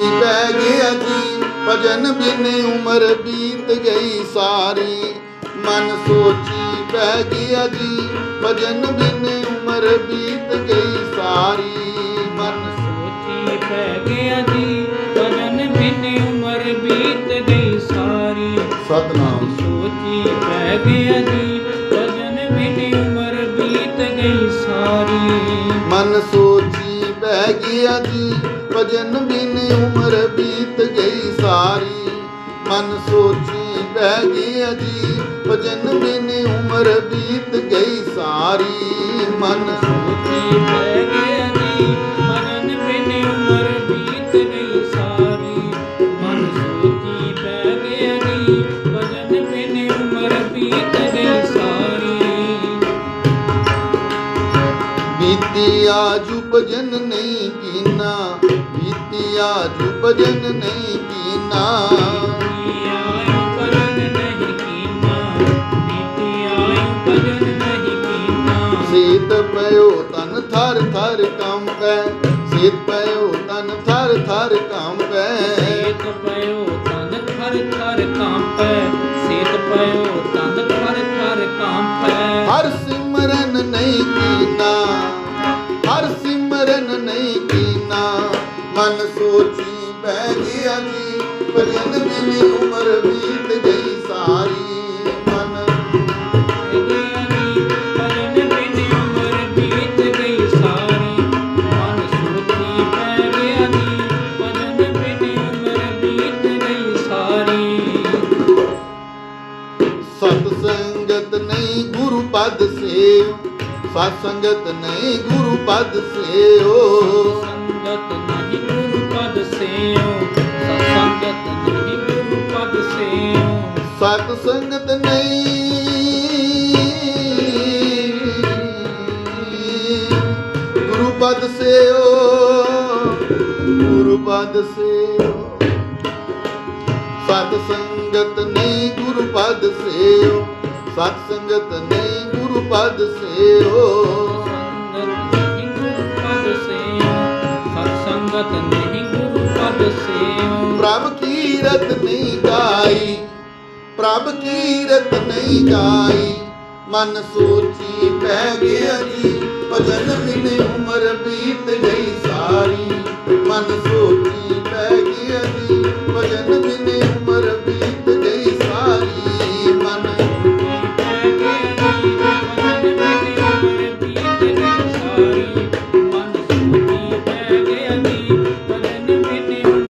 ਪੈ ਗਿਆ ਜੀ ਭਜਨ ਬਿਨ ਉਮਰ ਬੀਤ ਗਈ ਸਾਰੀ। ਮਨ ਸੋਚੀ ਪੈ ਗਿਆ ਜੀ ਭਜਨ ਬਿਨ ਉਮਰ ਬੀਤ ਗਈ ਸਾਰੀ। ਮਨ ਸੋਚੀ ਪੈ ਗਿਆ ਜੀ ਭਜਨ ਬਿਨ ਉਮਰ ਬੀਤ ਗਈ ਸਾਰੀ। ਸਤਨਾਮ। ਸੋਚੀ ਪੈ ਗਿਆ ਜੀ ਭਜਨ ਬਿਨ ਉਮਰ ਬੀਤ ਗਈ ਸਾਰੀ। ਮਨ ਸੋਚੀ ਬਹਿ ਗਿਆ ਜੀ ਭਜਨ ਬਿਨ ਉਮਰ ਬੀਤ ਗਈ ਸਾਰੀ। ਮਨ ਸੋਚੀ ਬਹਿ ਗਿਆ ਜੀ ਭਜਨ ਬਿਨ ਉਮਰ ਬੀਤ ਗਈ ਸਾਰੀ। ਮਨ ਸੋਚੀ ਪੈ ਗਿਆ ਜੀ ਭਜਨ ਬਿਨ ਉਮਰ ਬੀਤ ਗਈ ਸਾਰੀ। ਮਨ ਸੋਚੀ ਪੈ ਗਿਆ ਜੀ ਭਜਨ ਬਿਨ ਉਮਰ ਬੀਤ ਬੀਤੀ ਆਜੂ ਭਜਨ ਨਹੀਂ ਕੀਨਾ ਬੀਤੀ ਆਜੂ ਭਜਨ ਨਹੀਂ ਕੀਨਾ। ਸੀਤ ਪਇਓ ਤਨ ਥਰ ਥਰ ਕੰਬੈ ਸੀਤ ਪਇਓ ਤਨ ਥਰ ਥਰ ਕੰਬੈ ਸੇਤ ਪਇਓ ਤਨ ਥਰ ਥਰ ਸੋਚੀ ਬਹਿ ਗਿਆ ਜੀ ਭਜਨ ਬਿਨ ਉਮਰ ਬੀਤ ਗਈ ਸਾਰੀ ਗੁਰੂ ਪਦ ਸੇਵ, ਸਤ ਸੰਗਤ ਨਹੀਂ ਗੁਰੂ ਪਦ ਸੇਵ। ਸੰਗਤ ਸਤ ਸੰਗਤ ਨਹੀਂ। ਗੁਰੂ ਪਦ ਸੇਓ ਗੁਰੂ ਪਦ ਸੇਓ ਸਤ ਸੰਗਤ ਨਹੀਂ ਗੁਰੂ ਪਦ ਸੇਓ ਸਤ ਸੰਗਤ ਨਹੀਂ ਗੁਰੂ ਪਦ ਸੇਓ ਸੰਗਤ ਨਹੀਂ ਗੁਰੂ ਪਦ ਸੇਉ ਸਤ ਸੰਗਤ ਨਹੀਂ ਗੁਰੂ ਪਦ ਸੇਉ ਪ੍ਰਭ ਕੀਰਤ ਨਹੀਂ ਪ੍ਰਭ ਕੀਰਤ ਨਹੀਂ ਗਾਈ ਮਨ ਸੋਚੀ ਪੈ ਗਿਆ ਜੀ, ਭਜਨ ਬਿਨ ਉਮਰ ਬੀਤ ਗਈ ਸਾਰੀ। ਮਨ ਸੋਚੀ ਪੈ ਗਿਆ ਜੀ